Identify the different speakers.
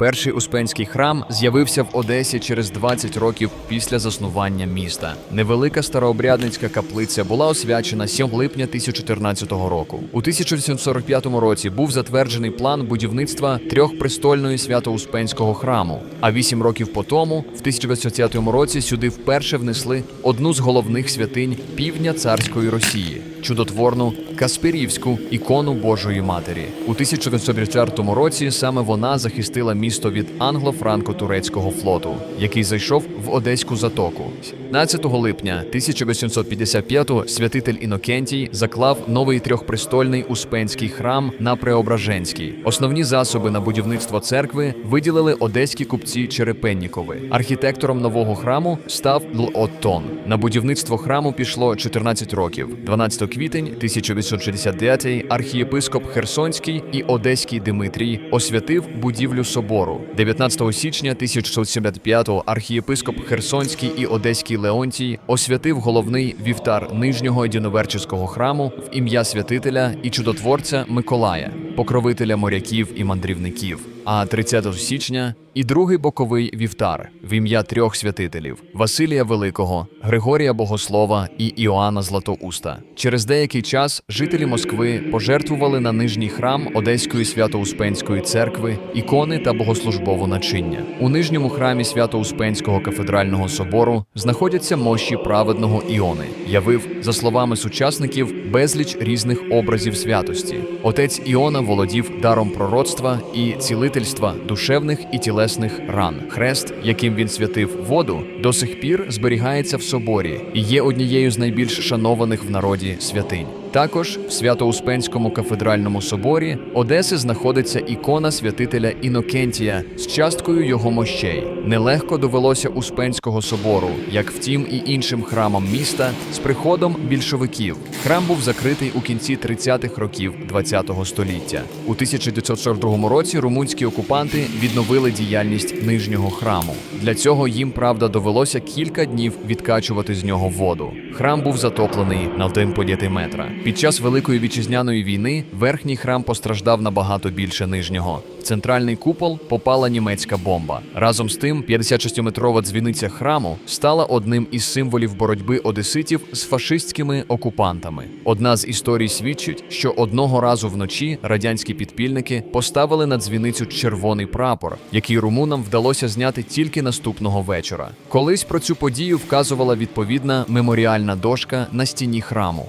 Speaker 1: Перший успенський храм з'явився в Одесі через 20 років після заснування міста. Невелика старообрядницька каплиця була освячена 7 липня 1014 року. У 1845 році був затверджений план будівництва трьохпрестольної свято-успенського храму. А вісім років по тому, в 1920 році, сюди вперше внесли одну з головних святинь півдня царської Росії чудотворну Каспирівську ікону Божої Матері. У 1904 році саме вона захистила місто від англо-франко-турецького флоту, який зайшов в Одеську затоку. 15 липня 1855-го святитель Інокентій заклав новий трьохпрестольний успенський храм на Преображенській. Основні засоби на будівництво церкви виділили одеські купці Черепеннікови. Архітектором нового храму став Л. На будівництво храму пішло 14 років. 12 квітень 1869 архієпископ Херсонський і Одеський Димитрій освятив будівлю собору. 19 січня 1675 архієпископ Херсонський і Одеський Леонтій освятив головний вівтар нижнього діноверчеського храму в ім'я святителя і чудотворця Миколая, покровителя моряків і мандрівників. А 30 січня і другий боковий вівтар в ім'я трьох святителів Василія Великого, Григорія Богослова і Іоанна Златоуста. Через деякий час жителі Москви пожертвували на нижній храм Одеської свято-успенської церкви ікони та богослужбову начиння. У нижньому храмі Свято-Успенського кафедрального собору знаходяться мощі праведного Іони. Явив, за словами сучасників, безліч різних образів святості. Отець Іона володів даром пророцтва і цілительства душевних і тілесних ран. Хрест, яким він святив воду, до сих пір зберігається в соборі і є однією з найбільш шанованих в народі святинь. Також в Свято-Успенському кафедральному соборі Одеси знаходиться ікона святителя Інокентія з часткою його мощей. Нелегко довелося Успенського собору, як втім і іншим храмам міста, з приходом більшовиків. Храм був закритий у кінці 30-х років ХХ століття. У 1942 році румунські окупанти відновили діяльність нижнього храму. Для цього їм, правда, довелося кілька днів відкачувати з нього воду. Храм був затоплений на один подіти метра. Під час Великої вітчизняної війни верхній храм постраждав набагато більше нижнього. В центральний купол попала німецька бомба. Разом з тим, 56-метрова дзвіниця храму стала одним із символів боротьби одеситів з фашистськими окупантами. Одна з історій свідчить, що одного разу вночі радянські підпільники поставили на дзвіницю червоний прапор, який румунам вдалося зняти тільки наступного вечора. Колись про цю подію вказувала відповідна меморіальна дошка на стіні храму.